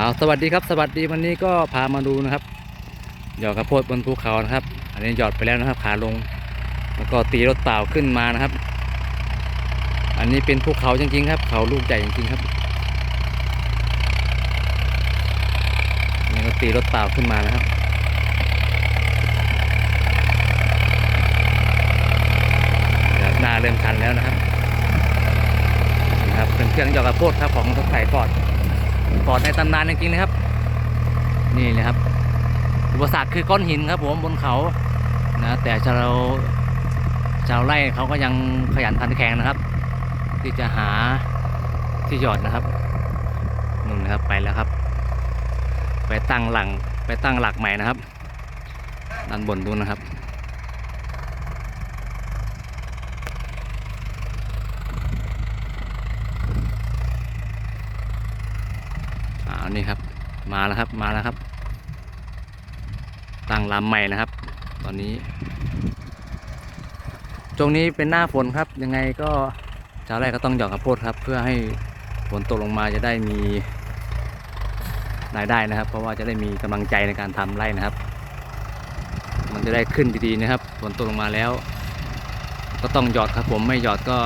เอาสวัสดีครับสวัสดีวันนี้ก็พามาดูนะครับ หยอดกระโพดบนภูเขานะครับ อันนี้หยอดไปแล้วนะครับขาลง แล้วก็ตีรถเต่าขึ้นมานะครับ อันนี้เป็นภูเขาจริงๆครับ เขาลูกใหญ่จริงๆครับนี่ก็ตีรถเต่าขึ้นมานะครับหน้าเริ่มชันแล้วนะครับนี่ครับเป็นเครื่องหยอดกระโพดครับของรถไถฟอร์ด ฟอดในตำนานจริงๆนะครับ นี่เลยครับ อุปสรรคคือก้อนหินครับผมบนเขานะแต่ชาวชาวไร่เขาก็ยังขยันขันแข็งนะครับ ที่จะหาที่หยอดนะครับนู่นนะครับไปแล้วครับ ไปตั้งหลังไปตั้งหลักใหม่นะครับด้านบนดูนะครับ อ่านี่ครับมาแล้วครับมาแล้วครับ ตั้งลำใหม่นะครับ ตอนนี้ช่วงนี้เป็นหน้าฝนครับ ยังไงก็ชาวไร่ก็ต้องหยอกข้าวโพดครับ เพื่อให้ฝนตกลงมาจะได้มีรายได้นะครับ เพราะว่าจะได้มีกำลังใจในการทำไร่นะครับ มันจะได้ขึ้นดีๆนะครับ ฝนตกลงมาแล้ว ก็ต้องหยอดครับ ผมไม่หยอดก็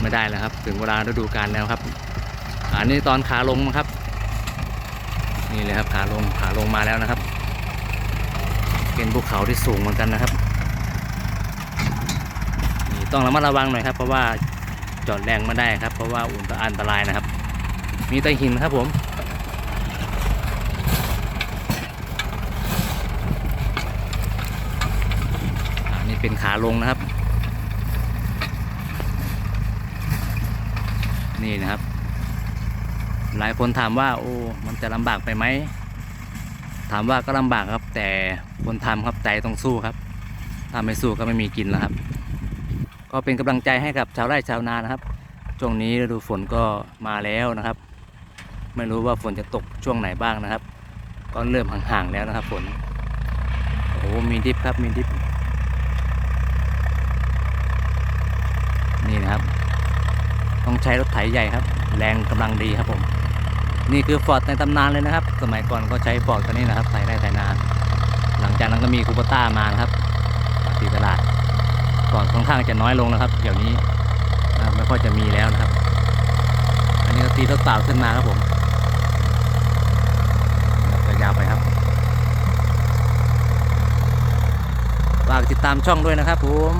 ไม่ได้แล้วครับ ถึงเวลาฤดูกาลแล้วครับ อันนี้ตอนขาลงครับ นี่เลยครับขาลงขาลงมาแล้วนะครับ เป็นภูเขาที่สูงเหมือนกันนะครับนี่ต้องระมัดระวังหน่อยครับ เพราะว่าจอดแรงไม่ได้ครับ เพราะว่าอุ่นอันตรายนะครับ มีแต่หินครับผมอันนี้เป็นขาลงนะครับ นี่นะครับ หลายคนถามว่า โอ้ มันจะลำบากไปไหม ถามว่าก็ลำบากครับ แต่คนทำครับใจต้องสู้ครับ ถ้าไม่สู้ก็ไม่มีกินแล้วครับ ก็เป็นกำลังใจให้กับชาวไร่ชาวนานะครับ ช่วงนี้ฤดูฝนก็มาแล้วนะครับ ไม่รู้ว่าฝนจะตกช่วงไหนบ้างนะครับ ก็เริ่มห่างๆแล้วนะครับฝน โอ้ มีดิฟครับ มีดิฟ นี่นะครับ ต้องใช้รถไถใหญ่ครับ แรงกำลังดีครับผม นี่คือฟอร์ดในตำนานเลยนะครับ สมัยก่อนก็ใช้ฟอร์ดตัวนี้นะครับไถไร่ไถนา หลังจากนั้นก็มีคูปต้ามานะครับตีตลาดก่อนค่อนข้างจะน้อยลงนะครับ เดี๋ยวนี้นะไม่ค่อยจะมีแล้วนะครับ อันนี้ก็ตีรถเปล่าขึ้นมาครับผมจะยาวไปครับฝากติดตามช่องด้วยนะครับผม